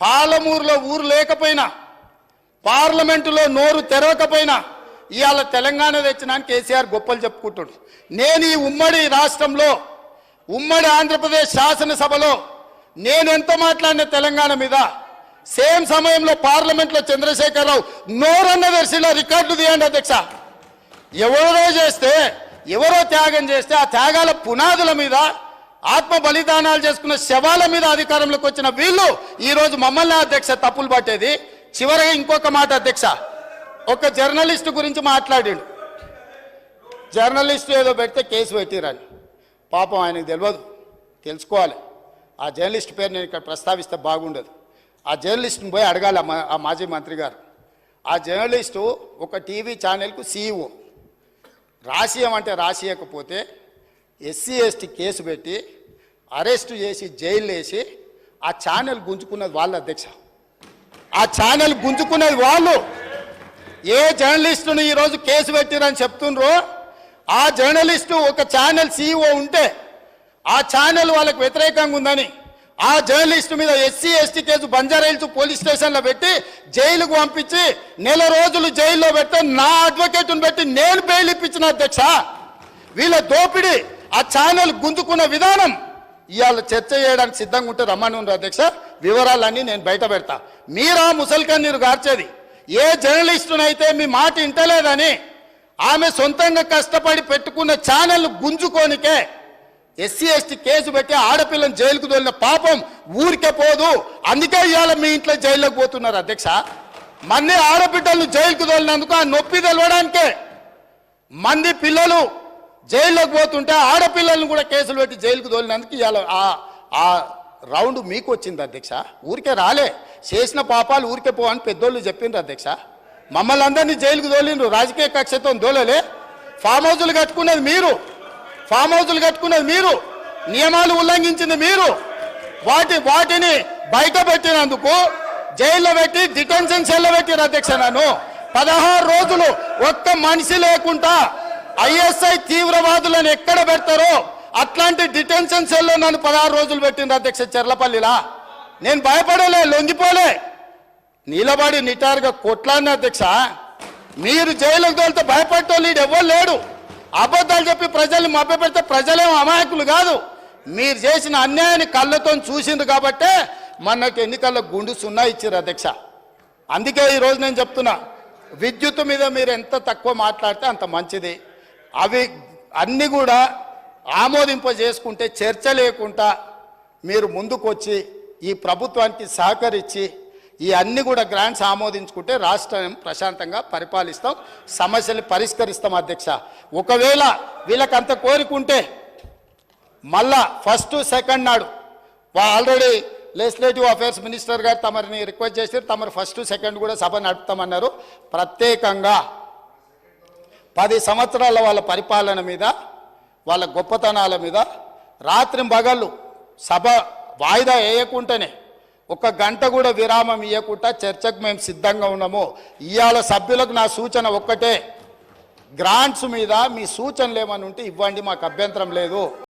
పాలమూరులో ఊరు లేకపోయినా పార్లమెంటులో నోరు తెరవకపోయినా ఇవాళ తెలంగాణ తెచ్చినాను కేసీఆర్ గొప్పలు చెప్పుకుంటాడు. నేను ఈ ఉమ్మడి రాష్ట్రంలో ఉమ్మడి ఆంధ్రప్రదేశ్ శాసనసభలో నేను ఎంత మాట్లాడిన తెలంగాణ మీద సేమ్ సమయంలో పార్లమెంట్లో చంద్రశేఖరరావు నోరన్న దర్శిలో రికార్డు తీయండి అధ్యక్ష. ఎవరో చేస్తే ఎవరో త్యాగం చేస్తే ఆ త్యాగాల పునాదుల మీద ఆత్మ బలిదానాలు చేసుకున్న శవాల మీద అధికారంలోకి వచ్చిన వీళ్ళు ఈరోజు మమ్మల్ని అధ్యక్ష తప్పులు పట్టేది. చివరగా ఇంకొక మాట అధ్యక్ష. ఒక జర్నలిస్ట్ గురించి మాట్లాడాడు. జర్నలిస్ట్ ఏదో పెడితే కేసు పెట్టిరని. పాపం ఆయనకు తెలియదు తెలుసుకోవాలి. ఆ జర్నలిస్ట్ పేరు నేను ఇక్కడ ప్రస్తావిస్తే బాగుండదు. ఆ జర్నలిస్ట్ని పోయి అడగాలి మా- ఆ మాజీ మంత్రి గారు. ఆ జర్నలిస్టు ఒక టీవీ ఛానల్కు సీఈఓ. రాసియమంటే రాసియకపోతే ఎస్సీ ఎస్టీ కేసు పెట్టి అరెస్టు చేసి జైలు వేసి ఆ ఛానల్ గుంజుకున్నది వాళ్ళ అధ్యక్ష. ఆ ఛానల్ గుంజుకున్నది వాళ్ళు. ఏ జర్నలిస్టును ఈరోజు కేసు పెట్టిరని చెప్తుండ్రో ఆ జర్నలిస్టు ఒక ఛానల్ సీఈఓ ఉంటే ఆ ఛానల్ వాళ్ళకు వ్యతిరేకంగా ఉందని ఆ జర్నలిస్టు మీద SC ST case Banjara Hills police స్టేషన్లో పెట్టి జైలుకు పంపించి నెల రోజులు జైల్లో పెడితే నా అడ్వకేట్ను పెట్టి నేను బెయిల్ ఇప్పించిన అధ్యక్ష. వీళ్ళ దోపిడీ ఆ ఛానల్ గుంజుకున్న విధానం ఇవాళ చర్చ చేయడానికి సిద్ధంగా ఉంటే రమ్మని ఉన్నారు అధ్యక్ష. వివరాలన్నీ నేను బయట పెడతా. మీరా ముసల్కన్ నీరు గార్చేది. ఏ జర్నలిస్టునైతే మీ మాట ఇంటలేదని ఆమె సొంతంగా కష్టపడి పెట్టుకున్న ఛానల్ గుంజుకోనికే ఎస్సీ ఎస్టీ కేసు పెట్టి ఆడపిల్లని జైలుకు తోలిన పాపం ఊరికే పోదు. అందుకే ఇవాళ మీ ఇంట్లో జైల్లోకి పోతున్నారు అధ్యక్ష. మంది ఆడబిడ్డలను జైలుకు తోలినందుకు ఆ నొప్పి తెలవడానికే మంది పిల్లలు జైల్లోకి పోతుంటే ఆడపిల్లలను కూడా కేసులు పెట్టి జైలుకు తోలినందుకు ఇవాళ ఆ రౌండ్ మీకు వచ్చింది అధ్యక్ష. ఊరికే రాలే. చేసిన పాపాలు ఊరికే పో అని పెద్దోళ్ళు చెప్పిండ్రు అధ్యక్ష. మమ్మల్ని అందరినీ జైలుకు తోలిండ్రు. రాజకీయ కక్షతో దోలలే ఫామ్ హౌజులు కట్టుకున్నది మీరు. ఫామ్ హౌజులు కట్టుకున్నది మీరు. నియమాలు ఉల్లంఘించింది మీరు. వాటి వాటిని బయట పెట్టినందుకు జైల్లో పెట్టి డిటెన్షన్ సెల్లో పెట్టిన అధ్యక్ష నన్ను. పదహారు రోజులు ఒక్క మనిషి లేకుండా ఐఎస్ఐ తీవ్రవాదులను ఎక్కడ పెడతారో అట్లాంటి డిటెన్షన్ సెల్లో నన్ను పదహారు రోజులు పెట్టింది అధ్యక్ష చెర్లపల్లిలా. నేను భయపడలే లొంగిపోలే. నిలబడి నిటారుగా కొట్లాడిన అధ్యక్ష మీరు జైలుకు తోలితే భయపడటోళ్ళు ఎవ్వరు లేడు. అబద్ధాలు చెప్పి ప్రజల్ని మభ్యపెడితే ప్రజలేం అమాయకులు కాదు. మీరు చేసిన అన్యాయాన్ని కళ్ళతో చూసింది కాబట్టే మనకు ఎన్నికల్లో గుండు సున్నా ఇచ్చారు అధ్యక్ష. అందుకే ఈరోజు నేను చెప్తున్నా విద్యుత్ మీద మీరు ఎంత తక్కువ మాట్లాడితే అంత మంచిది. అవి అన్నీ కూడా ఆమోదింప చేసుకుంటే చర్చ లేకుండా మీరు ముందుకొచ్చి ఈ ప్రభుత్వానికి సహకరించి ఈ అన్ని కూడా గ్రాంట్స్ ఆమోదించుకుంటే రాష్ట్రం ప్రశాంతంగా పరిపాలిస్తాం సమస్యలు పరిష్కరిస్తాం అధ్యక్ష. ఒకవేళ వీళ్ళకంత కోరుకుంటే మళ్ళా ఫస్ట్ సెకండ్ నాడు already legislative affairs minister garu తమరిని request చేసి తమరు ఫస్ట్ సెకండ్ కూడా సభ నడుపుతామన్నారు. ప్రత్యేకంగా పది సంవత్సరాల వాళ్ళ పరిపాలన మీద వాళ్ళ గొప్పతనాల మీద రాత్రి పగళ్ళు సభ వాయిదా వేయకుండానే ఒక గంట కూడా విరామం ఇవ్వకుండా చర్చకు మేము సిద్ధంగా ఉన్నాము. ఇవాళ సభ్యులకు నా సూచన ఒక్కటే. గ్రాంట్స్ మీద మీ సూచనలు ఏమని ఉంటే ఇవ్వండి మాకు అభ్యంతరం లేదు.